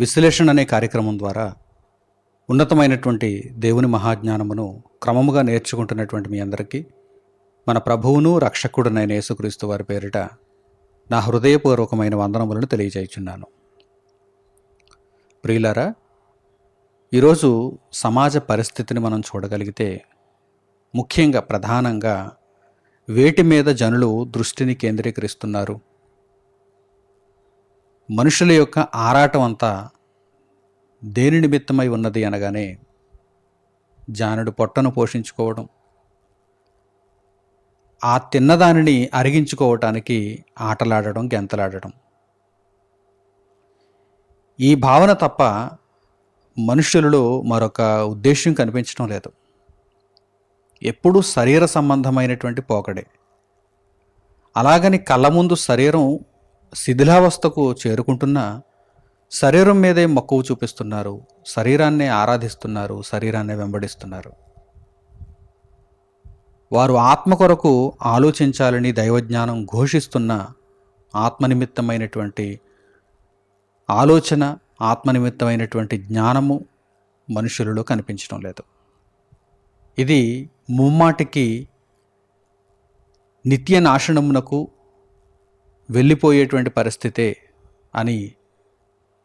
విశ్లేషణ అనే కార్యక్రమం ద్వారా ఉన్నతమైనటువంటి దేవుని మహాజ్ఞానమును క్రమముగా నేర్చుకుంటున్నటువంటి మీ అందరికీ మన ప్రభువును రక్షకుడునైన యేసుక్రీస్తు వారి పేరిట నా హృదయపూర్వకమైన వందనములను తెలియజేయుచున్నాను. ప్రియులారా ఈరోజు సమాజ పరిస్థితిని మనం చూడగలిగితే ముఖ్యంగా ప్రధానంగా వేటి మీద జనులు దృష్టిని కేంద్రీకరిస్తున్నారు. మనుషుల యొక్క ఆరాటం అంతా దేని నిమిత్తమై ఉన్నది అనగానే జానుడు పొట్టను పోషించుకోవడం ఆ తిన్నదానిని అరిగించుకోవటానికి ఆటలాడడం గెంతలాడడం. ఈ భావన తప్ప మనుషులలో మరొక ఉద్దేశ్యం కనిపించడం లేదు. ఎప్పుడూ శరీర సంబంధమైనటువంటి పోకడే. అలాగని కళ్ళ ముందు శరీరం శిథిలావస్థకు చేరుకుంటున్న శరీరం మీదే మక్కువ చూపిస్తున్నారు శరీరాన్ని ఆరాధిస్తున్నారు శరీరాన్ని వెంబడిస్తున్నారు. వారు ఆత్మ కొరకు ఆలోచించాలని దైవజ్ఞానం ఘోషిస్తున్న ఆత్మనిమిత్తమైనటువంటి ఆలోచన ఆత్మనిమిత్తమైనటువంటి జ్ఞానము మనుషులలో కనిపించడం లేదు. ఇది ముమ్మాటికి నిత్య నాశనమునకు వెళ్ళిపోయేటువంటి పరిస్థితే అని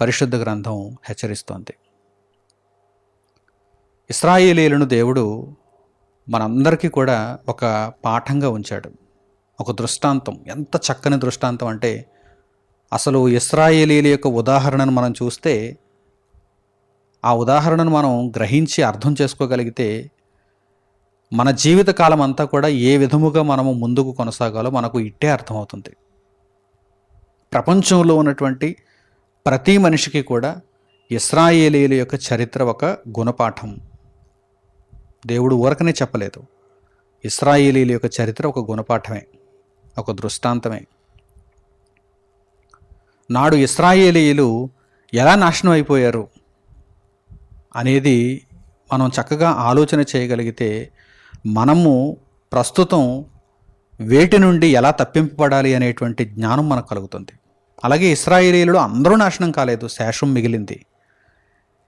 పరిశుద్ధ గ్రంథం హెచ్చరిస్తోంది. ఇస్రాయేలీలను దేవుడు మనందరికీ కూడా ఒక పాఠంగా ఉంచాడు. ఒక దృష్టాంతం. ఎంత చక్కని దృష్టాంతం అంటే అసలు ఇస్రాయేలీల యొక్క ఉదాహరణను మనం చూస్తే ఆ ఉదాహరణను మనం గ్రహించి అర్థం చేసుకోగలిగితే మన జీవితకాలం అంతా కూడా ఏ విధముగా మనము ముందుకు కొనసాగాలో మనకు ఇట్టే అర్థమవుతుంది. ప్రపంచంలో ఉన్నటువంటి ప్రతి మనిషికి కూడా ఇస్రాయేలీల యొక్క చరిత్ర ఒక గుణపాఠం. దేవుడు ఊరకనే చెప్పలేదు. ఇస్రాయేలీల యొక్క చరిత్ర ఒక గుణపాఠమే ఒక దృష్టాంతమే. నాడు ఇస్రాయేలీయులు ఎలా నాశనం అయిపోయారు అనేది మనం చక్కగా ఆలోచన చేయగలిగితే మనము ప్రస్తుతం వేటి నుండి ఎలా తప్పింపబడాలి అనేటువంటి జ్ఞానం మనకు కలుగుతుంది. అలాగే ఇస్రాయేలీలు అందరూ నాశనం కాలేదు శేషం మిగిలింది.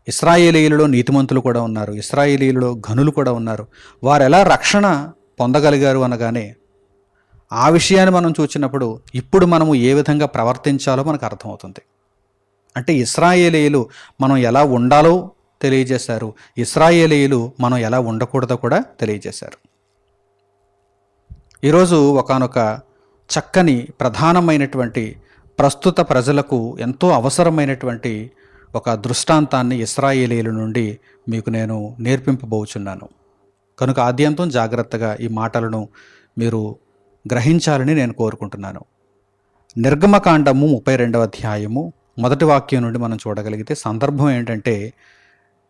ఇస్రాయేలీలలో నీతిమంతులు కూడా ఉన్నారు ఇస్రాయేలీలలో ఘనులు కూడా ఉన్నారు. వారు ఎలా రక్షణ పొందగలిగారు అనగానే ఆ విషయాన్ని మనం చూసినప్పుడు ఇప్పుడు మనము ఏ విధంగా ప్రవర్తించాలో మనకు అర్థమవుతుంది. అంటే ఇస్రాయేలీలు మనం ఎలా ఉండాలో తెలియజేశారు. ఇస్రాయేలీలు మనం ఎలా ఉండకూడదో కూడా తెలియజేశారు. ఈరోజు ఒకానొక చక్కని ప్రధానమైనటువంటి ప్రస్తుత ప్రజలకు ఎంతో అవసరమైనటువంటి ఒక దృష్టాంతాన్ని ఇస్రాయేలీల నుండి మీకు నేను నేర్పింపబోచున్నాను. కనుక ఆద్యంతం జాగ్రత్తగా ఈ మాటలను మీరు గ్రహించాలని నేను కోరుకుంటున్నాను. నిర్గమకాండము ముప్పై రెండవ అధ్యాయము మొదటి వాక్యం నుండి మనం చూడగలిగితే సందర్భం ఏంటంటే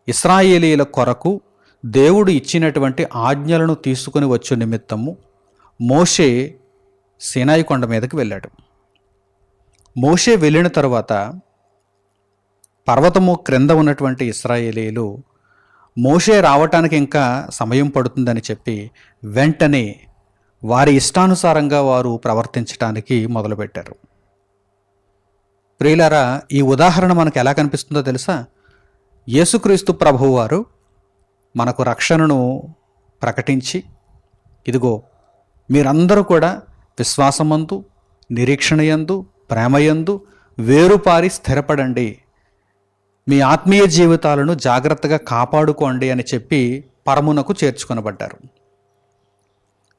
ఇస్రాయేలీల కొరకు దేవుడు ఇచ్చినటువంటి ఆజ్ఞలను తీసుకుని వచ్చు నిమిత్తము మోషే సినాయి కొండ మీదకి వెళ్ళాడు. మోషే వెళ్ళిన తరువాత పర్వతము క్రింద ఉన్నటువంటి ఇస్రాయేలీలు మోషే రావటానికి ఇంకా సమయం పడుతుందని చెప్పి వెంటనే వారి ఇష్టానుసారంగా వారు ప్రవర్తించటానికి మొదలుపెట్టారు. ప్రియులారా ఈ ఉదాహరణ మనకు ఎలా కనిపిస్తుందో తెలుసా? యేసుక్రీస్తు ప్రభువు వారు మనకు రక్షణను ప్రకటించి ఇదిగో మీరందరూ కూడా విశ్వాసమందు నిరీక్షణయందు ప్రేమయందు వేరుపారి స్థిరపడండి. మీ ఆత్మీయ జీవితాలను జాగ్రత్తగా కాపాడుకోండి అని చెప్పి పరమునకు చేర్చుకొనబడ్డారు.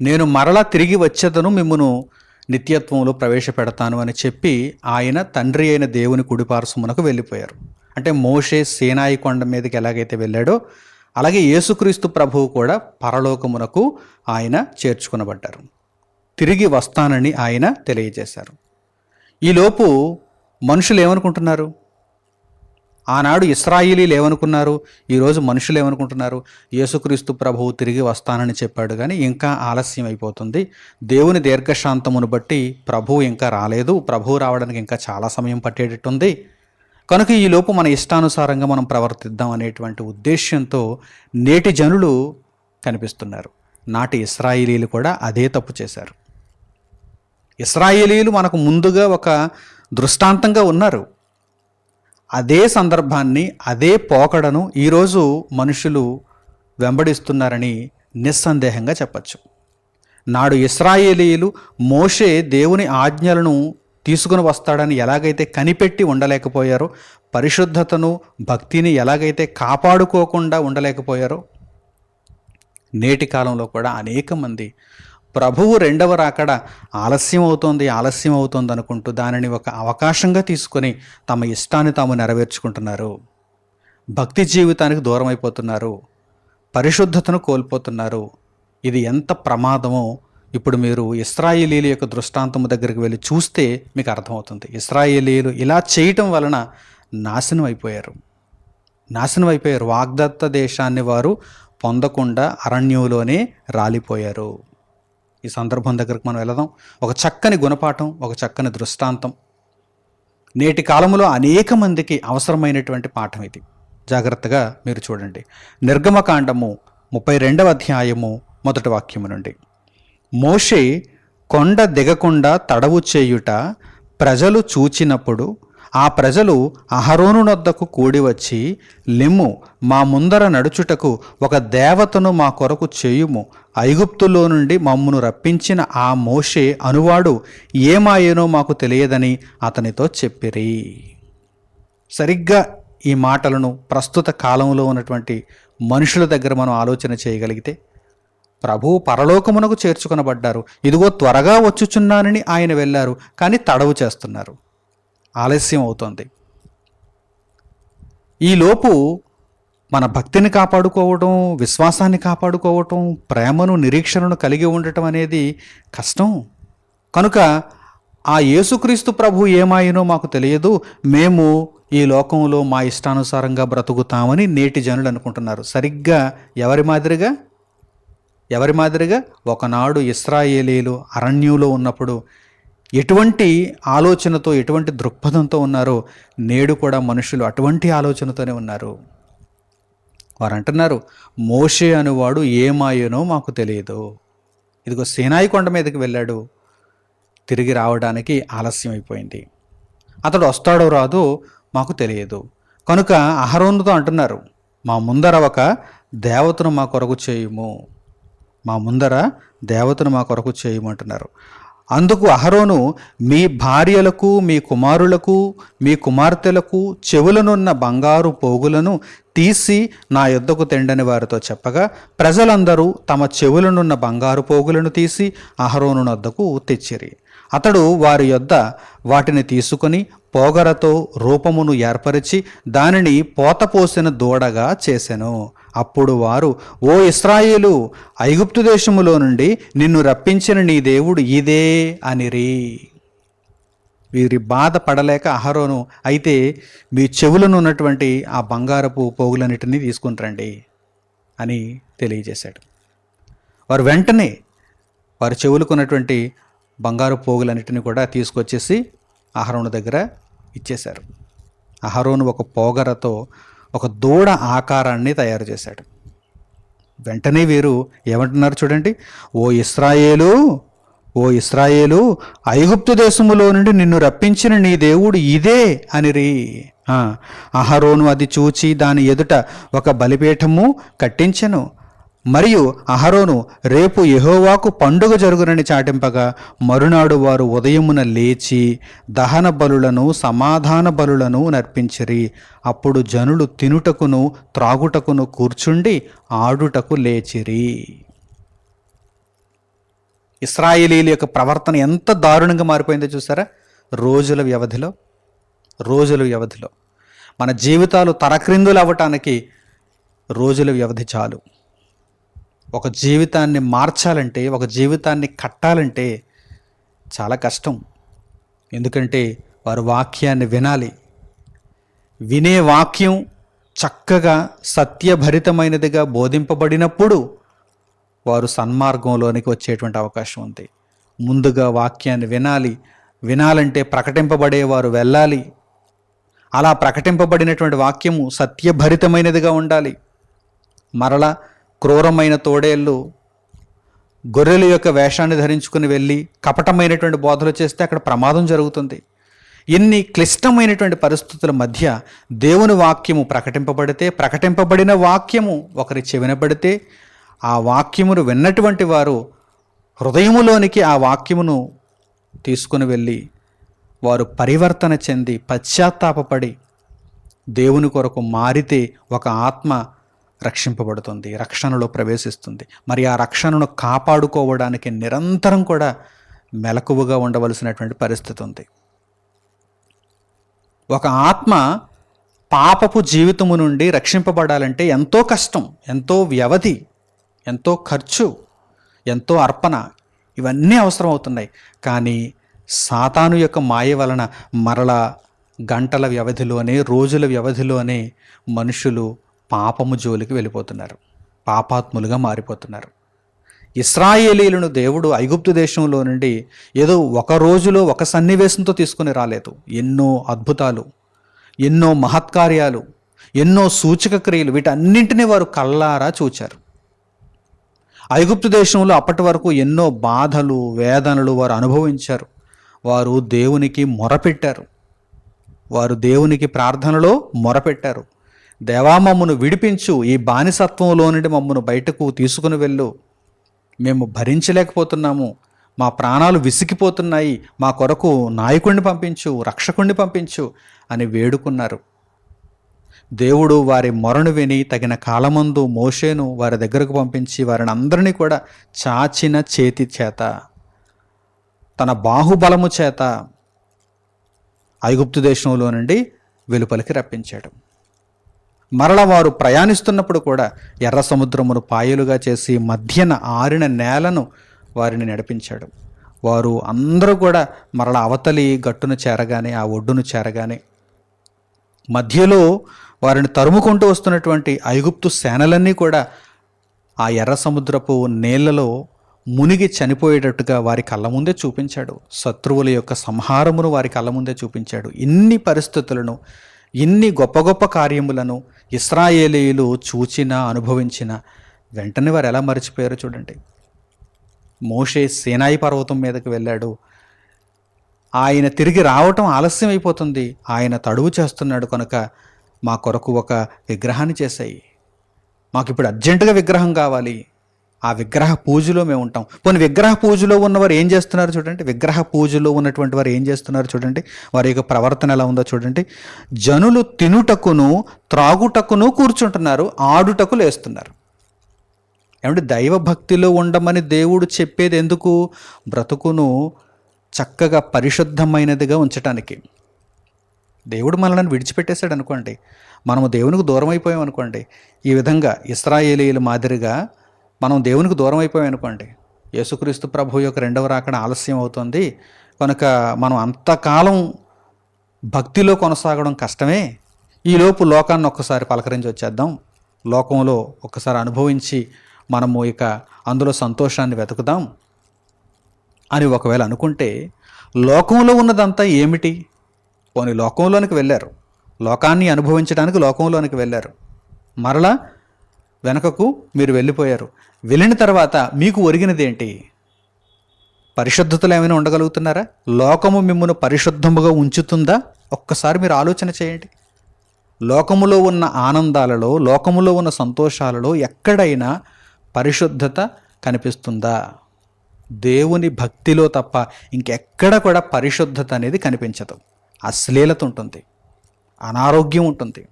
నేను మరలా తిరిగి వచ్చేదను మిమ్మును నిత్యత్వంలో ప్రవేశపెడతాను అని చెప్పి ఆయన తండ్రి అయిన దేవుని కుడిపార్శ్వమునకు వెళ్ళిపోయారు. అంటే మోషే సేనాయి కొండ మీదకి ఎలాగైతే వెళ్ళాడో అలాగే యేసుక్రీస్తు ప్రభువు కూడా పరలోకమునకు ఆయన చేర్చుకునబడ్డారు. తిరిగి వస్తానని ఆయన తెలియజేశారు. ఈలోపు మనుషులు ఏమనుకుంటున్నారు? ఆనాడు ఇస్రాయిలీలు ఏమనుకున్నారు? ఈరోజు మనుషులు ఏమనుకుంటున్నారు? యేసుక్రీస్తు ప్రభువు తిరిగి వస్తానని చెప్పాడు కానీ ఇంకా ఆలస్యం అయిపోతుంది. దేవుని దీర్ఘశాంతమును బట్టి ప్రభువు ఇంకా రాలేదు. ప్రభువు రావడానికి ఇంకా చాలా సమయం పట్టేటట్టుంది. కనుక ఈలోపు మన ఇష్టానుసారంగా మనం ప్రవర్తిద్దాం అనేటువంటి ఉద్దేశ్యంతో నేటి జనులు కనిపిస్తున్నారు. నాటి ఇస్రాయిలీలు కూడా అదే తప్పు చేశారు. ఇస్రాయేలీలు మనకు ముందుగా ఒక దృష్టాంతంగా ఉన్నారు. అదే సందర్భాన్ని అదే పోకడను ఈరోజు మనుషులు వెంబడిస్తున్నారని నిస్సందేహంగా చెప్పచ్చు. నాడు ఇస్రాయేలీలు మోషే దేవుని ఆజ్ఞలను తీసుకుని వస్తాడని ఎలాగైతే కనిపెట్టి ఉండలేకపోయారో పరిశుద్ధతను భక్తిని ఎలాగైతే కాపాడుకోకుండా ఉండలేకపోయారో నేటి కాలంలో కూడా అనేక మంది ప్రభువు రెండవ రాకడ ఆలస్యం అవుతోంది ఆలస్యం అవుతోంది అనుకుంటూ దానిని ఒక అవకాశంగా తీసుకొని తమ ఇష్టాన్ని తాము నెరవేర్చుకుంటున్నారు. భక్తి జీవితానికి దూరం అయిపోతున్నారు పరిశుద్ధతను కోల్పోతున్నారు. ఇది ఎంత ప్రమాదమో ఇప్పుడు మీరు ఇస్రాయేలీల యొక్క దృష్టాంతము దగ్గరికి వెళ్ళి చూస్తే మీకు అర్థమవుతుంది. ఇస్రాయేలీలు ఇలా చేయటం వలన నాశనం అయిపోయారు. నాశనం అయిపోయారు. వాగ్దత్త దేశాన్ని వారు పొందకుండా అరణ్యంలోనే రాలిపోయారు. ఈ సందర్భం దగ్గరకు మనం వెళదాం. ఒక చక్కని గుణపాఠం ఒక చక్కని దృష్టాంతం. నేటి కాలంలో అనేక మందికి అవసరమైనటువంటి పాఠం ఇది. జాగ్రత్తగా మీరు చూడండి. నిర్గమకాండము ముప్పై రెండవ అధ్యాయము మొదటి వాక్యము నుండి. మోషే కొండ దిగకుండా తడవు చేయుట ప్రజలు చూచినప్పుడు ఆ ప్రజలు అహరోను నొద్దకు కూడి వచ్చి లిమ్ము మా ముందర నడుచుటకు ఒక దేవతను మా కొరకు చేయుము. ఐగుప్తులో నుండి మమ్మును రప్పించిన ఆ మోషే అనువాడు ఏమాయేనో మాకు తెలియదని అతనితో చెప్పిరి. సరిగ్గా ఈ మాటలను ప్రస్తుత కాలంలో ఉన్నటువంటి మనుషుల దగ్గర మనం ఆలోచన చేయగలిగితే ప్రభువు పరలోకమునకు చేర్చుకొనబడ్డారు. ఇదిగో త్వరగా వచ్చుచున్నానని ఆయన వెళ్ళారు కానీ తడవు చేస్తున్నారు. ఆలస్యం అవుతుంది. ఈలోపు మన భక్తిని కాపాడుకోవటం విశ్వాసాన్ని కాపాడుకోవటం ప్రేమను నిరీక్షణను కలిగి ఉండటం అనేది కష్టం. కనుక ఆ యేసుక్రీస్తు ప్రభు ఏమాయినో మాకు తెలియదు. మేము ఈ లోకంలో మా ఇష్టానుసారంగా బ్రతుకుతామని నేటి జనులు అనుకుంటున్నారు. సరిగ్గా ఎవరి మాదిరిగా? ఎవరి మాదిరిగా? ఒకనాడు ఇస్రాయేలీలు అరణ్యంలో ఉన్నప్పుడు ఎటువంటి ఆలోచనతో ఎటువంటి దృక్పథంతో ఉన్నారో నేడు కూడా మనుషులు అటువంటి ఆలోచనతోనే ఉన్నారు. వారు అంటున్నారు మోషే అనువాడు ఏమాయనో మాకు తెలియదు. ఇదిగో సేనాయి కొండ మీదకి వెళ్ళాడు. తిరిగి రావడానికి ఆలస్యం అయిపోయింది. అతడు వస్తాడో రాదో మాకు తెలియదు. కనుక అహరోనుతో అంటున్నారు మా ముందర ఒక దేవతను మా కొరకు చేయుము. మా ముందర దేవతను మా కొరకు చేయమంటున్నారు అందుకు అహరోను మీ భార్యలకు మీ కుమారులకు మీ కుమార్తెలకు చెవులనున్న బంగారు పోగులను తీసి నా యుద్ధకు తెండని వారితో చెప్పగా ప్రజలందరూ తమ చెవులనున్న బంగారు పోగులను తీసి అహరోను వద్దకు తెచ్చిరి. అతడు వారి యొద్ద వాటిని తీసుకొని పోగరతో రూపమును ఏర్పరిచి దానిని పోతపోసిన దూడగా చేసెను. అప్పుడు వారు ఓ ఇస్రాయేలు ఐగుప్తు దేశములో నుండి నిన్ను రప్పించిన నీ దేవుడు ఇదే అనిరి. వీరి బాధ పడలేక అహరోను అయితే మీ చెవులను ఉన్నటువంటి ఆ బంగారపు పోగులన్నిటినీ తీసుకుని రండి అని తెలియజేశాడు. వారు వెంటనే వారి చెవులకున్నటువంటి బంగారు పోగులన్నిటిని కూడా తీసుకొచ్చేసి అహరోను దగ్గర ఇచ్చేశారు. అహరోను ఒక పోగరతో ఒక దూడ ఆకారాన్ని తయారు చేశాడు. వెంటనే వీరు ఏమంటున్నారు చూడండి. ఓ ఇస్రాయేలు ఓ ఇస్రాయేలు ఐగుప్తు దేశములో నుండి నిన్ను రప్పించిన నీ దేవుడు ఇదే అనిరి. రీ అహరోను అది చూచి దాని ఎదుట ఒక బలిపీఠము కట్టించెను. మరియు అహరోను రేపు యహోవాకు పండుగ జరుగునని చాటింపగా మరునాడు వారు ఉదయమున లేచి దహన బలులను సమాధాన బలులను నర్పించిరి. అప్పుడు జనులు తినుటకును త్రాగుటకును కూర్చుండి ఆడుటకు లేచిరి. ఇస్రాయేలీల యొక్క ప్రవర్తన ఎంత దారుణంగా మారిపోయిందో చూసారా? రోజుల వ్యవధిలో రోజుల వ్యవధిలో. మన జీవితాలు తరక్రిందులు అవ్వటానికి రోజుల వ్యవధి చాలు. ఒక జీవితాన్ని మార్చాలంటే ఒక జీవితాన్ని కట్టాలంటే చాలా కష్టం. ఎందుకంటే వారు వాక్యాన్ని వినాలి. వినే వాక్యం చక్కగా సత్యభరితమైనదిగా బోధింపబడినప్పుడు వారు సన్మార్గంలోనికి వచ్చేటువంటి అవకాశం ఉంది. ముందుగా వాక్యాన్ని వినాలి. వినాలంటే ప్రకటింపబడేవారు వెళ్ళాలి. అలా ప్రకటింపబడినటువంటి వాక్యము సత్యభరితమైనదిగా ఉండాలి. మరలా క్రూరమైన తోడేళ్ళు గొర్రెల యొక్క వేషాన్ని ధరించుకుని వెళ్ళి కపటమైనటువంటి బోధలు చేస్తే అక్కడ ప్రమాదం జరుగుతుంది. ఇన్ని క్లిష్టమైనటువంటి పరిస్థితుల మధ్య దేవుని వాక్యము ప్రకటింపబడితే ప్రకటింపబడిన వాక్యము ఒకరి చెవినబడితే ఆ వాక్యమును విన్నటువంటి వారు హృదయములోనికి ఆ వాక్యమును తీసుకుని వెళ్ళి వారు పరివర్తన చెంది పశ్చాత్తాపపడి దేవుని కొరకు మారితే ఒక ఆత్మ రక్షింపబడుతుంది రక్షణలో ప్రవేశిస్తుంది. మరి ఆ రక్షణను కాపాడుకోవడానికి నిరంతరం కూడా మెలకువగా ఉండవలసినటువంటి పరిస్థితి ఉంది. ఒక ఆత్మ పాపపు జీవితము నుండి రక్షింపబడాలంటే ఎంతో కష్టం ఎంతో వ్యవధి ఎంతో ఖర్చు ఎంతో అర్పణ ఇవన్నీ అవసరం అవుతున్నాయి కానీ సాతాను యొక్క మాయ వలన మరల గంటల వ్యవధిలోనే రోజుల వ్యవధిలోనే మనుషులు పాపము జోలికి వెళ్ళిపోతున్నారు. పాపాత్ములుగా మారిపోతున్నారు. ఇస్రాయేలీలను దేవుడు ఐగుప్తు దేశంలో నుండి ఏదో ఒక రోజులో ఒక సన్నివేశంతో తీసుకుని రాలేదు. ఎన్నో అద్భుతాలు ఎన్నో మహత్కార్యాలు ఎన్నో సూచక క్రియలు వీటన్నింటినీ వారు కళ్ళారా చూచారు. ఐగుప్తు దేశంలో అప్పటి వరకు ఎన్నో బాధలు వేదనలు వారు అనుభవించారు. వారు దేవునికి మొరపెట్టారు. వారు దేవునికి ప్రార్థనలో మొరపెట్టారు. దేవా మమ్మను విడిపించు ఈ బానిసత్వంలో నుండి మమ్మను బయటకు తీసుకుని వెళ్ళు. మేము భరించలేకపోతున్నాము. మా ప్రాణాలు విసిగిపోతున్నాయి. మా కొరకు నాయకుడిని పంపించు రక్షకుణ్ణి పంపించు అని వేడుకున్నారు. దేవుడు వారి మొరను విని తగిన కాలమందు మోషేను వారి దగ్గరకు పంపించి వారిని అందరినీ కూడా చాచిన చేతి చేత తన బాహుబలము చేత ఐగుప్తు దేశంలో నుండి వెలుపలికి రప్పించాడు. మరల వారు ప్రయాణిస్తున్నప్పుడు కూడా ఎర్ర సముద్రమును పాయలుగా చేసి మధ్యన ఆరిన నేలను వారిని నడిపించాడు. వారు అందరూ కూడా మరల అవతలి గట్టును చేరగానే ఆ ఒడ్డును చేరగానే మధ్యలో వారిని తరుముకుంటూ వస్తున్నటువంటి ఐగుప్తు సేనలన్నీ కూడా ఆ ఎర్ర సముద్రపు నీళ్ళలో మునిగి చనిపోయేటట్టుగా వారి కళ్ళ ముందే చూపించాడు. శత్రువుల యొక్క సంహారమును వారి కళ్ళ ముందే చూపించాడు. ఇన్ని పరిస్థితులను ఇన్ని గొప్ప గొప్ప కార్యములను ఇస్రాయేలీయులు చూచిన అనుభవించిన వెంటనే వారు ఎలా మర్చిపోయారో చూడండి. మోషే సేనాయి పర్వతం మీదకి వెళ్ళాడు. ఆయన తిరిగి రావటం ఆలస్యం అయిపోతుంది. ఆయన తడువు చేస్తున్నాడు కనుక మా కొరకు ఒక విగ్రహాన్ని చేశాయి మాకు ఇప్పుడు అర్జెంటుగా విగ్రహం కావాలి. ఆ విగ్రహ పూజలో మేము ఉంటాం. కొన్ని విగ్రహ పూజలో ఉన్నవారు ఏం చేస్తున్నారు చూడండి. విగ్రహ పూజలో ఉన్నటువంటి వారు ఏం చేస్తున్నారు చూడండి. వారి యొక్క ప్రవర్తన ఎలా ఉందో చూడండి. జనులు తినుటకును త్రాగుటకును కూర్చుంటున్నారు. ఆడుటకు లేస్తున్నారు. ఏమంటే దైవభక్తిలో ఉండమని దేవుడు చెప్పేది ఎందుకు? బ్రతుకును చక్కగా పరిశుద్ధమైనదిగా ఉంచటానికి. దేవుడు మనల్ని విడిచిపెట్టేశాడు అనుకోండి. మనము దేవునికి దూరం అయిపోయాం అనుకోండి ఈ విధంగా ఇస్రాయేలీల మాదిరిగా మనం దేవునికి దూరం అయిపోయాం అనుకోండి. యేసుక్రీస్తు ప్రభు యొక్క రెండవ రాకడ ఆలస్యం అవుతుంది. కనుక మనం అంతకాలం భక్తిలో కొనసాగడం కష్టమే. ఈలోపు లోకాన్ని ఒక్కసారి పలకరించి వచ్చేద్దాం. లోకంలో ఒక్కసారి అనుభవించి మనము ఇక అందులో సంతోషాన్ని వెతుకుదాం. అని ఒకవేళ అనుకుంటే లోకంలో ఉన్నదంతా ఏమిటి? పోనీ లోకంలోనికి వెళ్ళారు. లోకాన్ని అనుభవించడానికి లోకంలోనికి వెళ్ళారు. మరలా వెనకకు మీరు వెళ్ళిపోయారు. వెళ్ళిన తర్వాత మీకు ఒరిగినదేంటి పరిశుద్ధతలు ఏమైనా ఉండగలుగుతున్నారా? లోకము మిమ్మల్ని పరిశుద్ధముగా ఉంచుతుందా? ఒక్కసారి మీరు ఆలోచన చేయండి. లోకములో ఉన్న ఆనందాలలో లోకములో ఉన్న సంతోషాలలో ఎక్కడైనా పరిశుద్ధత కనిపిస్తుందా? దేవుని భక్తిలో తప్ప ఇంకెక్కడ కూడా పరిశుద్ధత అనేది కనిపించదు. అశ్లీలత ఉంటుంది. అనారోగ్యం ఉంటుంది.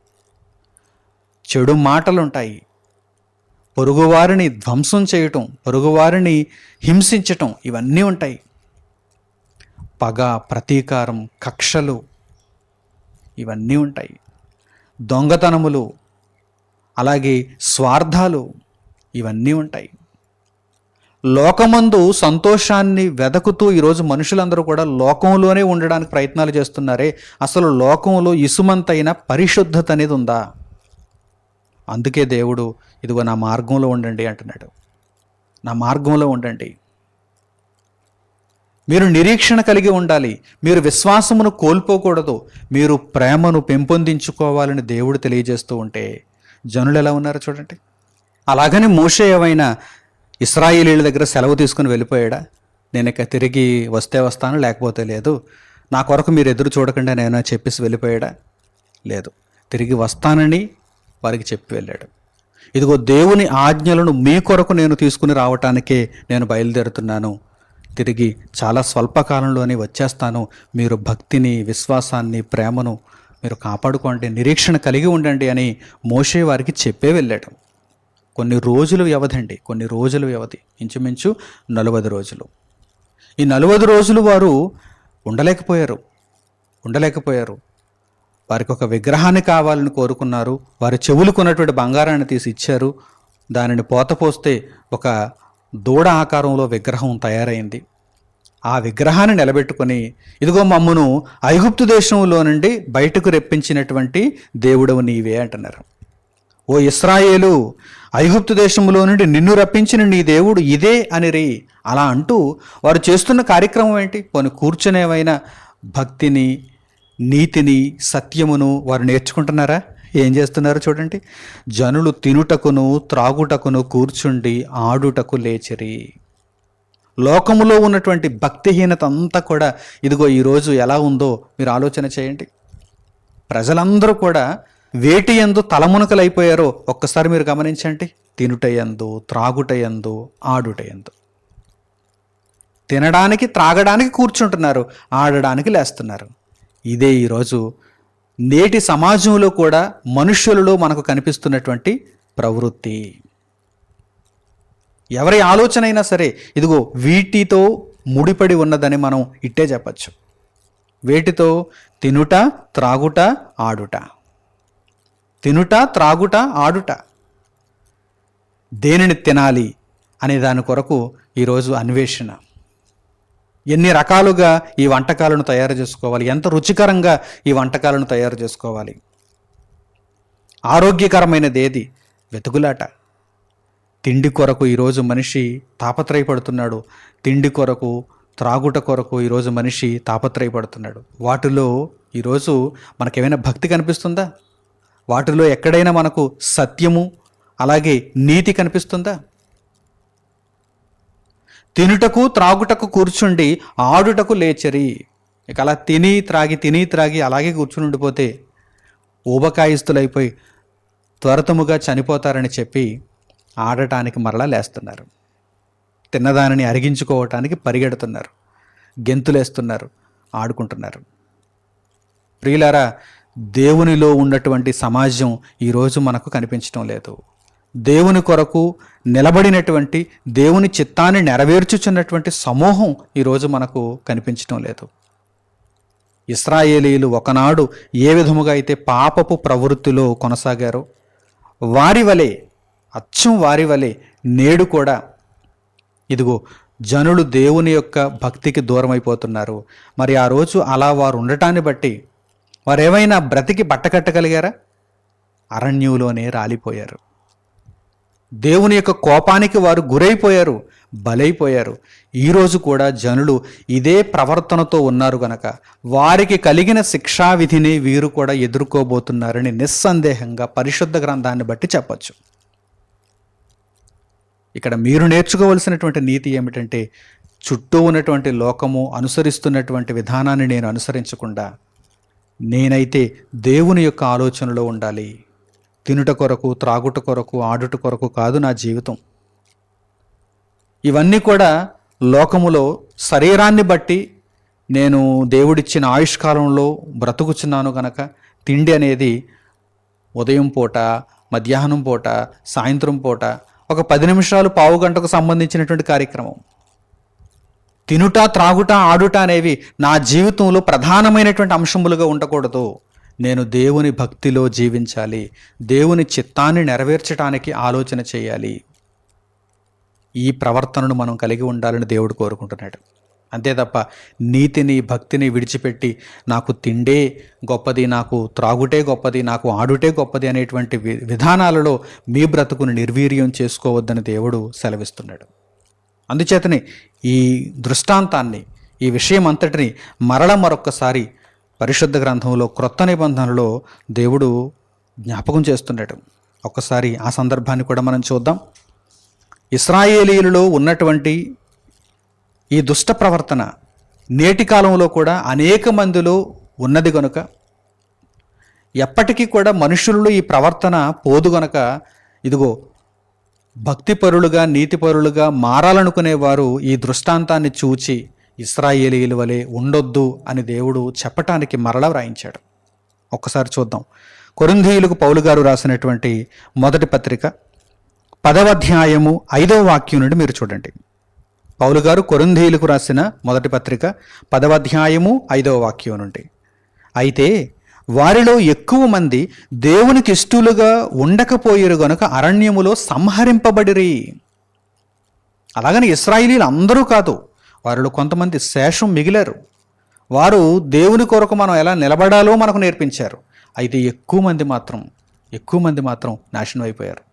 చెడు మాటలు ఉంటాయి పొరుగువారిని ధ్వంసం చేయటం పొరుగువారిని హింసించటం ఇవన్నీ ఉంటాయి. పగ ప్రతీకారం కక్షలు ఇవన్నీ ఉంటాయి. దొంగతనములు అలాగే స్వార్థాలు ఇవన్నీ ఉంటాయి. లోకమందు సంతోషాన్ని వెదకుతూ ఈరోజు మనుషులందరూ కూడా లోకంలోనే ఉండడానికి ప్రయత్నాలు చేస్తున్నారే. అసలు లోకంలో ఇసుమంతైన పరిశుద్ధత అనేది ఉందా? అందుకే దేవుడు ఇదిగో నా మార్గంలో ఉండండి అంటున్నాడు. నా మార్గంలో ఉండండి. మీరు నిరీక్షణ కలిగి ఉండాలి. మీరు విశ్వాసమును కోల్పోకూడదు. మీరు ప్రేమను పెంపొందించుకోవాలని దేవుడు తెలియజేస్తూ ఉంటే జనులు ఎలా ఉన్నారు చూడండి. అలాగని మోషే ఏమైనా ఇస్రాయేలీల దగ్గర సెలవు తీసుకుని వెళ్ళిపోయాడా? నేను ఇక తిరిగి వస్తే వస్తాను లేకపోతే లేదు. నా కొరకు మీరు ఎదురు చూడకుండా నేను చెప్పేసి వెళ్ళిపోయాడా? లేదు. తిరిగి వస్తానని వారికి చెప్పి వెళ్ళాడు. ఇదిగో దేవుని ఆజ్ఞలను మీ కొరకు నేను తీసుకుని రావటానికే నేను బయలుదేరుతున్నాను. తిరిగి చాలా స్వల్పకాలంలోనే వచ్చేస్తాను. మీరు భక్తిని విశ్వాసాన్ని ప్రేమను మీరు కాపాడుకోండి నిరీక్షణ కలిగి ఉండండి అని మోషే వారికి చెప్పే వెళ్ళాడు. కొన్ని రోజులు వ్యవధండి కొన్ని రోజుల వ్యవధి. ఇంచుమించు నలభై రోజులు. ఈ నలభై రోజులు వారు ఉండలేకపోయారు. ఉండలేకపోయారు. వారికి ఒక విగ్రహాన్ని కావాలని కోరుకున్నారు. వారి చెవులు కొన్నటువంటి బంగారాన్ని తీసి ఇచ్చారు. దానిని పోతపోస్తే ఒక దూడ ఆకారంలో విగ్రహం తయారైంది. ఆ విగ్రహాన్ని నిలబెట్టుకుని ఇదిగో మమ్మను ఐగుప్తు దేశంలో నుండి బయటకు రెప్పించినటువంటి దేవుడవు నీవే అంటున్నారు. ఓ ఇస్రాయేలు ఐగుప్తు దేశంలో నుండి నిన్ను రప్పించిన నీ దేవుడు ఇదే అనిరి అలా అంటూ వారు చేస్తున్న కార్యక్రమం ఏంటి? కొన్ని కూర్చునేవైనా భక్తిని నీతిని సత్యమును వారు నేర్చుకుంటున్నారా? ఏం చేస్తున్నారు చూడండి. జనులు తినుటకును త్రాగుటకును కూర్చుండి ఆడుటకు లేచిరి. లోకములో ఉన్నటువంటి భక్తిహీనత అంతా కూడా ఇదిగో ఈరోజు ఎలా ఉందో మీరు ఆలోచన చేయండి. ప్రజలందరూ కూడా వేటి ఎందు తలమునకలైపోయారో ఒక్కసారి మీరు గమనించండి. తినుటయందు త్రాగుటయందు ఆడుటయందు తినడానికి త్రాగడానికి కూర్చుంటున్నారు ఆడడానికి లేస్తున్నారు. ఇదే ఈరోజు నేటి సమాజంలో కూడా మనుష్యులలో మనకు కనిపిస్తున్నటువంటి ప్రవృత్తి. ఎవరి ఆలోచన అయినా సరే ఇదిగో వీటితో ముడిపడి ఉన్నదని మనం ఇట్టే చెప్పచ్చు. వేటితో తినుట త్రాగుట ఆడుట. తినుట త్రాగుట ఆడుట. దేనిని తినాలి అనే దాని కొరకు ఈరోజు అన్వేషణ. ఎన్ని రకాలుగా ఈ వంటకాలను తయారు చేసుకోవాలి? ఎంత రుచికరంగా ఈ వంటకాలను తయారు చేసుకోవాలి? ఆరోగ్యకరమైనది ఏది వెతుకులాట. తిండి కొరకు ఈరోజు మనిషి తాపత్రయపడుతున్నాడు. తిండి కొరకు త్రాగుట కొరకు ఈరోజు మనిషి తాపత్రయపడుతున్నాడు. వాటిలో ఈరోజు మనకేమైనా భక్తి కనిపిస్తుందా? వాటిలో ఎక్కడైనా మనకు సత్యము అలాగే నీతి కనిపిస్తుందా? తినుటకు త్రాగుటకు కూర్చుండి ఆడుటకు లేచరి. ఇక అలా తిని త్రాగి తిని త్రాగి అలాగే కూర్చుని ఉండిపోతే ఊబకాయిస్తులైపోయి త్వరతముగా చనిపోతారని చెప్పి ఆడటానికి మరలా లేస్తున్నారు. తిన్నదానిని అరిగించుకోవటానికి పరిగెడుతున్నారు. గెంతులేస్తున్నారు. ఆడుకుంటున్నారు. ప్రియులారా దేవునిలో ఉన్నటువంటి సమాజం ఈరోజు మనకు కనిపించడం లేదు. దేవుని కొరకు నిలబడినటువంటి దేవుని చిత్తాన్ని నెరవేర్చుచున్నటువంటి సమూహం ఈరోజు మనకు కనిపించడం లేదు. ఇస్రాయేలీలు ఒకనాడు ఏ విధముగా అయితే పాపపు ప్రవృత్తిలో కొనసాగారో వారి వలె అచ్చం వారి వలె నేడు కూడా ఇదిగో జనులు దేవుని యొక్క భక్తికి దూరం అయిపోతున్నారు మరి ఆ రోజు అలా వారు ఉండటాన్ని బట్టి వారు ఏమైనా బ్రతికి బట్టకట్టగలిగారా అరణ్యంలోనే రాలిపోయారు. దేవుని యొక్క కోపానికి వారు గురైపోయారు బలైపోయారు. ఈరోజు కూడా జనులు ఇదే ప్రవర్తనతో ఉన్నారు గనక. వారికి కలిగిన శిక్షా విధిని వీరు కూడా ఎదుర్కోబోతున్నారని నిస్సందేహంగా పరిశుద్ధ గ్రంథాన్ని బట్టి చెప్పచ్చు. ఇక్కడ మీరు నేర్చుకోవలసినటువంటి నీతి ఏమిటంటే చుట్టూ ఉన్నటువంటి లోకము అనుసరిస్తున్నటువంటి విధానాన్ని నేను అనుసరించకుండా నేనైతే దేవుని యొక్క ఆలోచనలో ఉండాలి. తినుట కొరకు త్రాగుట కొరకు ఆడుట కొరకు కాదు నా జీవితం. ఇవన్నీ కూడా లోకములో శరీరాన్ని బట్టి నేను దేవుడిచ్చిన ఆయుష్కాలంలో బ్రతుకుచున్నాను గనక తిండి అనేది ఉదయం పూట మధ్యాహ్నం పూట సాయంత్రం పూట ఒక పది నిమిషాలు పావు గంటకు సంబంధించినటువంటి కార్యక్రమం. తినుట త్రాగుట ఆడుట అనేవి నా జీవితంలో ప్రధానమైనటువంటి అంశములుగా ఉండకూడదు. నేను దేవుని భక్తిలో జీవించాలి. దేవుని చిత్తాన్ని నెరవేర్చడానికి ఆలోచన చేయాలి. ఈ ప్రవర్తనను మనం కలిగి ఉండాలని దేవుడు కోరుకుంటున్నాడు. అంతే తప్ప నీతిని భక్తిని విడిచిపెట్టి నాకు తిండే గొప్పది నాకు త్రాగుటే గొప్పది నాకు ఆడుటే గొప్పది అనేటువంటి వి విధానాలలో మీ బ్రతుకును నిర్వీర్యం చేసుకోవద్దని దేవుడు సెలవిస్తున్నాడు. అందుచేతనే ఈ దృష్టాంతాన్ని ఈ విషయం అంతటిని మరల మరొక్కసారి పరిశుద్ధ గ్రంథంలో క్రొత్త నిబంధనలో దేవుడు జ్ఞాపకం చేస్తున్నాడు ఒక్కసారి ఆ సందర్భాన్ని కూడా మనం చూద్దాం. ఇస్రాయేలీలలో ఉన్నటువంటి ఈ దుష్ట ప్రవర్తన నేటి కాలంలో కూడా అనేక మందిలో ఉన్నది గనుక ఎప్పటికీ కూడా మనుషులలో ఈ ప్రవర్తన పోదు గనక ఇదిగో భక్తిపరులుగా నీతిపరులుగా మారాలనుకునేవారు ఈ దృష్టాంతాన్ని చూచి ఇస్రాయేలీల వలె ఉండొద్దు అని దేవుడు చెప్పటానికి మరలా వ్రాయించాడు. ఒక్కసారి చూద్దాం. కొరింధీయులకు పౌలు గారు రాసినటువంటి మొదటి పత్రిక పదవ అధ్యాయము ఐదవ వాక్యం నుండి మీరు చూడండి. పౌలు గారు కొరింధీయులకు రాసిన మొదటి పత్రిక పదవ అధ్యాయము ఐదవ వాక్యం నుండి. అయితే వారిలో ఎక్కువ మంది దేవునికి ఇష్టలుగా ఉండకపోయారు గనుక అరణ్యములో సంహరింపబడిరి. అలాగని ఇస్రాయిలీలు అందరూ కాదు వారిలో కొంతమంది శేషం మిగిలారు. వారు దేవుని కొరకు మనం ఎలా నిలబడాలో మనకు నేర్పించారు. అయితే ఎక్కువ మంది మాత్రం ఎక్కువ మంది మాత్రం నాశనం అయిపోయారు.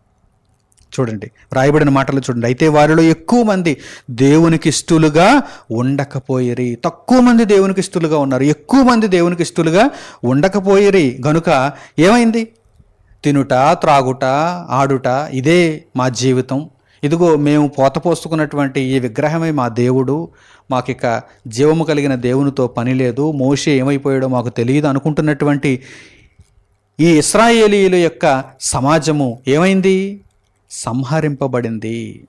చూడండి రాయబడిన మాటలు చూడండి. అయితే వారిలో ఎక్కువ మంది దేవునికి ఇష్టలుగా ఉండకపోయిరి. తక్కువ మంది దేవునికి ఇష్టలుగా ఉన్నారు. ఎక్కువ మంది దేవునికి ఇష్టలుగా ఉండకపోయిరి. గనుక ఏమైంది? తినుట త్రాగుట ఆడుట ఇదే మా జీవితం. ఇదిగో మేము పోత పోసుకున్నటువంటి ఈ విగ్రహమే మా దేవుడు మాకు ఇక జీవము కలిగిన దేవునితో పని లేదు మోషే ఏమైపోయాడో మాకు తెలియదు అనుకుంటున్నటువంటి ఈ ఇస్రాయేలీల యొక్క సమాజము ఏమైంది? సంహరింపబడింది.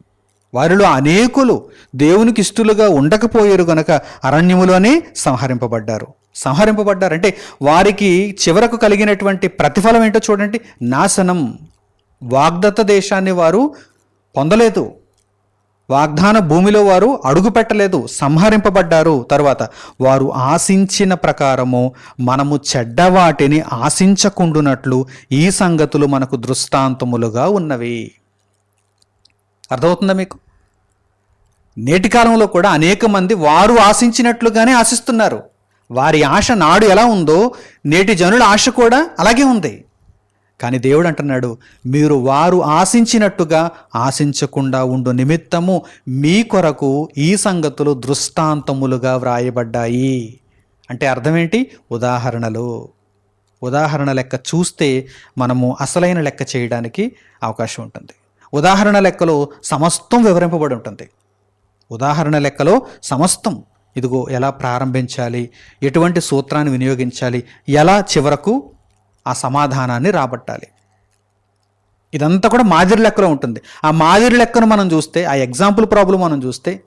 వారిలో అనేకులు దేవునికి ఇష్టలుగా ఉండకపోయారు గనక అరణ్యములోనే సంహరింపబడ్డారు. సంహరింపబడ్డారంటే వారికి చివరకు కలిగినటువంటి ప్రతిఫలం ఏంటో చూడండి. నాశనం. వాగ్దత్త దేశాన్ని వారు పొందలేదు. వాగ్దాన భూమిలో వారు అడుగుపెట్టలేదు సంహరింపబడ్డారు. తర్వాత వారు ఆశించిన ప్రకారము మనము చెడ్డవాటిని ఆశించకుండునట్లు ఈ సంగతులు మనకు దృష్టాంతములుగా ఉన్నవి. అర్థమవుతుందా మీకు? నేటి కాలంలో కూడా అనేక మంది వారు ఆశించినట్లుగానే ఆశిస్తున్నారు. వారి ఆశ నాడు ఎలా ఉందో నేటి జనుల ఆశ కూడా అలాగే ఉంది. కానీ దేవుడు అంటున్నాడు మీరు వారు ఆశించినట్టుగా ఆశించకుండా ఉండు. నిమిత్తము మీ కొరకు ఈ సంగతులు దృష్టాంతములుగా వ్రాయబడ్డాయి. అంటే అర్థమేంటి? ఉదాహరణలు. ఉదాహరణ లెక్క చూస్తే మనము అసలైన లెక్క చేయడానికి అవకాశం ఉంటుంది. ఉదాహరణ లెక్కలో సమస్తం వివరింపబడి ఉంటుంది. ఉదాహరణ లెక్కలో సమస్తం ఇదిగో ఎలా ప్రారంభించాలి ఎటువంటి సూత్రాన్ని వినియోగించాలి ఎలా చివరకు ఆ సమాధానాన్ని రాబట్టాలి. ఇదంతా కూడా మాదిరి లెక్కలో ఉంటుంది. ఆ మాదిరి లెక్కను మనం చూస్తే ఆ ఎగ్జాంపుల్ ప్రాబ్లం మనం చూస్తే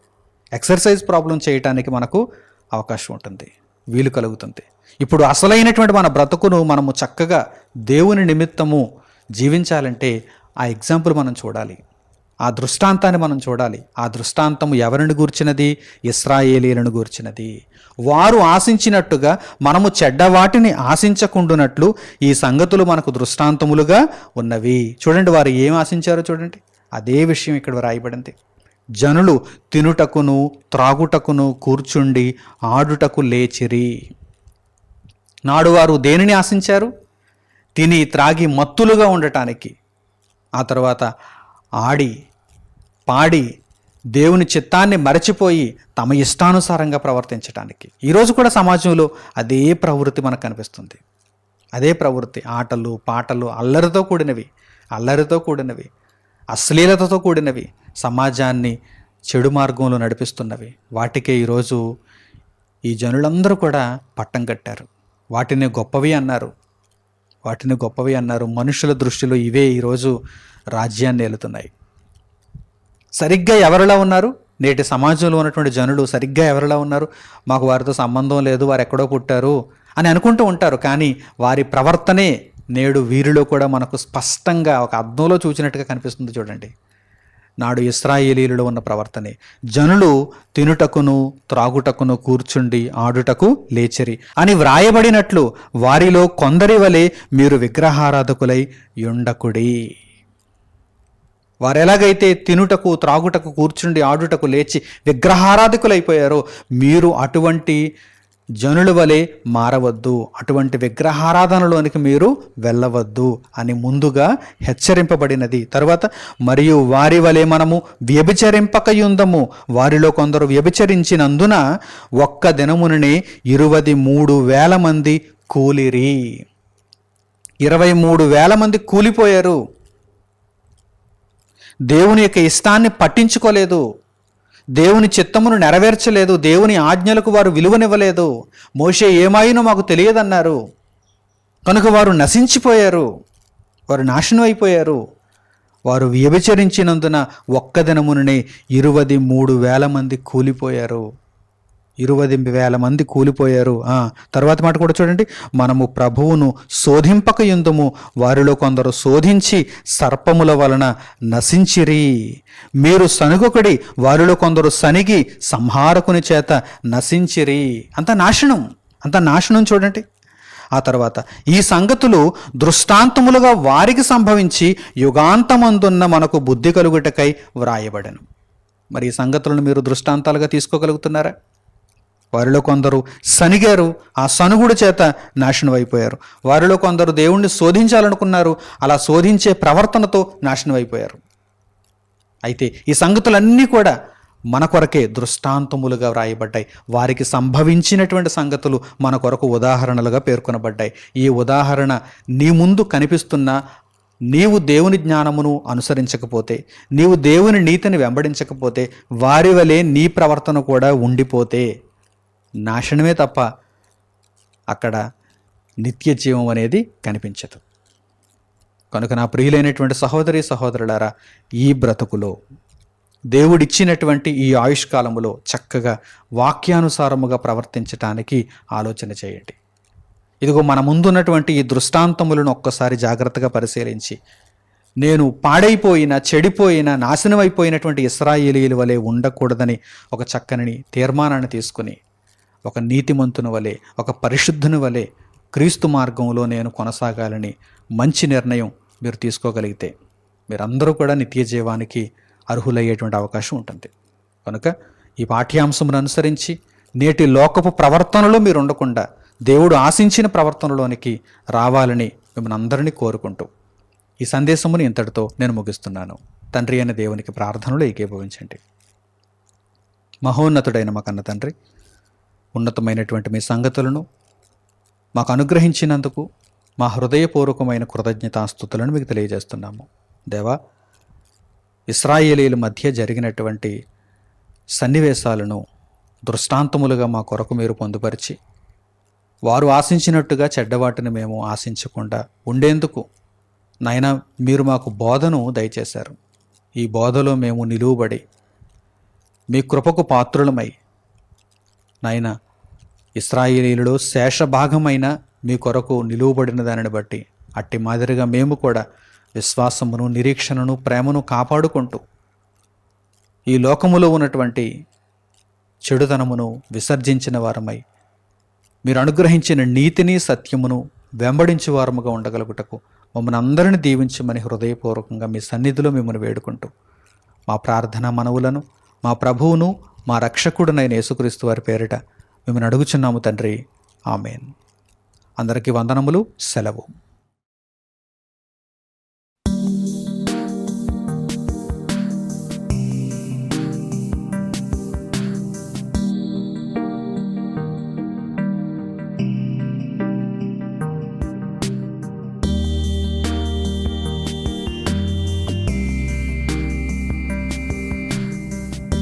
ఎక్సర్సైజ్ ప్రాబ్లం చేయటానికి మనకు అవకాశం ఉంటుంది. వీలు కలుగుతుంది. ఇప్పుడు అసలైనటువంటి మన బ్రతుకును మనము చక్కగా దేవుని నిమిత్తము జీవించాలంటే ఆ ఎగ్జాంపుల్ మనం చూడాలి. ఆ దృష్టాంతాన్ని మనం చూడాలి. ఆ దృష్టాంతము ఎవరిని గూర్చినది? ఇస్రాయేలీలను గూర్చినది. వారు ఆశించినట్టుగా మనము చెడ్డవాటిని ఆశించకుండునట్లు ఈ సంగతులు మనకు దృష్టాంతములుగా ఉన్నవి. చూడండి వారు ఏం ఆశించారో చూడండి. అదే విషయం ఇక్కడ రాయబడింది జనులు తినుటకును త్రాగుటకును కూర్చుండి ఆడుటకు లేచిరి. నాడు వారు దేనిని ఆశించారు? తిని త్రాగి మత్తులుగా ఉండటానికి. ఆ తర్వాత ఆడి పాడి దేవుని చిత్తాన్ని మరచిపోయి తమ ఇష్టానుసారంగా ప్రవర్తించడానికి ఈరోజు కూడా సమాజంలో అదే ప్రవృత్తి మనకు కనిపిస్తుంది. అదే ప్రవృత్తి. ఆటలు పాటలు అల్లరితో కూడినవి అల్లరితో కూడినవి అశ్లీలతతో కూడినవి సమాజాన్ని చెడు మార్గంలో నడిపిస్తున్నవి. వాటికే ఈరోజు ఈ జనులందరూ కూడా పట్టం కట్టారు. వాటిని గొప్పవి అన్నారు. వాటిని గొప్పవి అన్నారు. మనుషుల దృష్టిలో ఇవే ఈరోజు రాజ్యాన్ని ఏలుతున్నాయి. సరిగ్గా ఎవరిలా ఉన్నారు? నేటి సమాజంలో ఉన్నటువంటి జనులు సరిగ్గా ఎవరిలా ఉన్నారు? మాకు వారితో సంబంధం లేదు వారు ఎక్కడో పుట్టారు అని అనుకుంటూ ఉంటారు. కానీ వారి ప్రవర్తనే నేడు వీరిలో కూడా మనకు స్పష్టంగా ఒక అర్థంలో చూచినట్టుగా కనిపిస్తుంది చూడండి. నాడు ఇస్రాయేలీలలో ఉన్న ప్రవర్తనే. జనులు తినుటకును త్రాగుటకును కూర్చుండి ఆడుటకు లేచరి అని వ్రాయబడినట్లు వారిలో కొందరి వలె మీరు విగ్రహారాధకులై యుండకుడి వారు ఎలాగైతే తినుటకు త్రాగుటకు కూర్చుండి ఆడుటకు లేచి విగ్రహారాధకులైపోయారో మీరు అటువంటి జనుల వలె మారవద్దు. అటువంటి విగ్రహారాధనలోనికి మీరు వెళ్ళవద్దు అని ముందుగా హెచ్చరింపబడినది. తర్వాత మరియు వారి వలె మనము వ్యభిచరింపకయుందము. వారిలో కొందరు వ్యభిచరించినందున ఒక్క దినముననే ఇరువది మూడు వేల మంది కూలిరి. ఇరవై మూడు వేల మంది కూలిపోయారు. దేవుని యొక్క ఇష్టాన్ని పట్టించుకోలేదు. దేవుని చిత్తమును నెరవేర్చలేదు. దేవుని ఆజ్ఞలకు వారు విలువనివ్వలేదు. మోషే ఏమాయినో మాకు తెలియదన్నారు. కనుక వారు నశించిపోయారు. వారు నాశనం అయిపోయారు. వారు వ్యభిచరించినందున ఒక్క దినముననే ఇరువది మూడు వేల మంది కూలిపోయారు. ఇరువది వేల మంది కూలిపోయారు. తర్వాత మాట కూడా చూడండి. మనము ప్రభువును శోధింపక ఎందుము వారిలో కొందరు శోధించి సర్పముల వలన నశించిరి. మీరు సనుగొకడి వారిలో కొందరు సనిగి సంహారకుని చేత నశించిరి. అంత నాశనం అంత నాశనం చూడండి. ఆ తర్వాత ఈ సంగతులు దృష్టాంతములుగా వారికి సంభవించి యుగాంతమందున్న మనకు బుద్ధి కలుగుటకై వ్రాయబడను. మరి ఈ సంగతులను మీరు దృష్టాంతాలుగా తీసుకోగలుగుతున్నారా? వారిలో కొందరు సనిగారు ఆ సనుగుడు చేత నాశనం అయిపోయారు వారిలో కొందరు దేవుణ్ణి శోధించాలనుకున్నారు అలా శోధించే ప్రవర్తనతో నాశనం అయిపోయారు అయితే ఈ సంగతులన్నీ కూడా మన కొరకే దృష్టాంతములుగా వ్రాయబడ్డాయి. వారికి సంభవించినటువంటి సంగతులు మన కొరకు ఉదాహరణలుగా పేర్కొనబడ్డాయి. ఈ ఉదాహరణ నీ ముందు కనిపిస్తున్న నీవు దేవుని జ్ఞానమును అనుసరించకపోతే నీవు దేవుని నీతిని వెంబడించకపోతే వారి వలె నీ ప్రవర్తన కూడా ఉండిపోతే. నాశనమే తప్ప అక్కడ నిత్య జీవం అనేది కనిపించదు. కనుక నా ప్రియులైనటువంటి సహోదరి సహోదరులారా ఈ బ్రతుకులో దేవుడిచ్చినటువంటి ఈ ఆయుష్కాలములో చక్కగా వాక్యానుసారముగా ప్రవర్తించటానికి ఆలోచన చేయండి. ఇదిగో మన ముందున్నటువంటి ఈ దృష్టాంతములను ఒక్కసారి జాగ్రత్తగా పరిశీలించి నేను పాడైపోయిన చెడిపోయిన నాశనం అయిపోయినటువంటి ఇస్రాయేలీల వలె ఉండకూడదని ఒక చక్కని తీర్మానాన్ని తీసుకుని ఒక నీతిమంతుని వలె ఒక పరిశుద్ధుని వలె క్రీస్తు మార్గంలో నేను కొనసాగాలని మంచి నిర్ణయం మీరు తీసుకోగలిగితే మీరందరూ కూడా నిత్య జీవానికి అర్హులయ్యేటువంటి అవకాశం ఉంటుంది. కనుక ఈ పాఠ్యాంశమును అనుసరించి నేటి లోకపు ప్రవర్తనలో మీరు ఉండకుండా దేవుడు ఆశించిన ప్రవర్తనలోనికి రావాలని మిమ్మల్ని అందరినీ కోరుకుంటూ ఈ సందేశముని ఇంతటితో నేను ముగిస్తున్నాను. తండ్రి అయిన దేవునికి ప్రార్థనలు ఏకీభవించండి. మహోన్నతుడైన మా కన్న తండ్రి ఉన్నతమైనటువంటి మీ సంగతులను మాకు అనుగ్రహించినందుకు మా హృదయపూర్వకమైన కృతజ్ఞతాస్థుతులను మీకు తెలియజేస్తున్నాము. దేవా ఇస్రాయేలీల మధ్య జరిగినటువంటి సన్నివేశాలను దృష్టాంతములుగా మా కొరకు మీరు పొందుపరిచి వారు ఆశించినట్టుగా చెడ్డవాటిని మేము ఆశించకుండా ఉండేందుకు నాయన మీరు మాకు బోధను దయచేశారు. ఈ బోధలో మేము నిలువబడి మీ కృపకు పాత్రులమై నాయన ఇస్రాయేలీలలో శేషభాగమైన మీ కొరకు నిలువబడిన దానిని బట్టి అట్టి మాదిరిగా మేము కూడా విశ్వాసమును నిరీక్షణను ప్రేమను కాపాడుకుంటూ ఈ లోకములో ఉన్నటువంటి చెడుతనమును విసర్జించిన వారమై మీరు అనుగ్రహించిన నీతిని సత్యమును వెంబడించి వారముగా ఉండగలుగుటకు మమ్మల్ని అందరిని దీవించమని హృదయపూర్వకంగా మీ సన్నిధిలో మిమ్మల్ని వేడుకుంటూ మా ప్రార్థన మనవులను మా ప్రభువును మా రక్షకుడునైన యేసుక్రీస్తు వారి పేరిట మిమ్మల్ని అడుగుచున్నాము తండ్రి. ఆమెన్. అందరికీ వందనములు సెలవు.